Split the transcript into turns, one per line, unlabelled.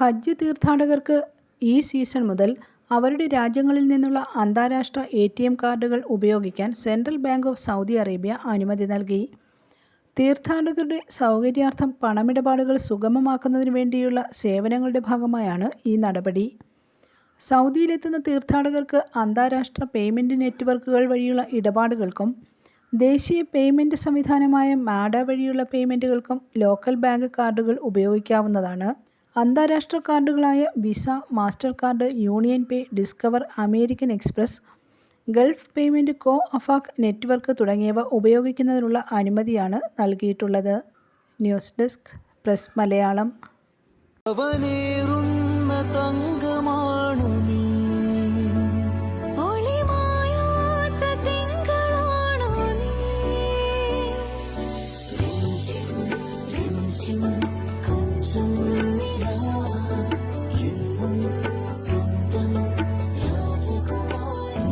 ഹജ്ജ് തീർത്ഥാടകർക്ക് ഈ സീസൺ മുതൽ അവരുടെ രാജ്യങ്ങളിൽ നിന്നുള്ള അന്താരാഷ്ട്ര എ ടി എം കാർഡുകൾ ഉപയോഗിക്കാൻ Central Bank of Saudi Arabia അനുമതി നൽകി. തീർത്ഥാടകരുടെ സൗകര്യാർത്ഥം പണമിടപാടുകൾ സുഗമമാക്കുന്നതിന് വേണ്ടിയുള്ള സേവനങ്ങളുടെ ഭാഗമായാണ് ഈ നടപടി. സൗദിയിലെത്തുന്ന തീർത്ഥാടകർക്ക് അന്താരാഷ്ട്ര പേയ്മെന്റ് നെറ്റ്വർക്കുകൾ വഴിയുള്ള ഇടപാടുകൾക്കും ദേശീയ പേയ്മെന്റ് സംവിധാനമായ മാഡ വഴിയുള്ള പേയ്മെന്റുകൾക്കും ലോക്കൽ ബാങ്ക് കാർഡുകൾ ഉപയോഗിക്കാവുന്നതാണ്. അന്താരാഷ്ട്ര കാർഡുകളായ Visa Mastercard UnionPay Discover American Express Gulf payment co Afaq network തുടങ്ങിയവ ഉപയോഗിക്കുന്നതിനുള്ള അനുമതിയാണ് നൽകിയിട്ടുള്ളത്. News desk press Malayalam.
അവനേറുന്ന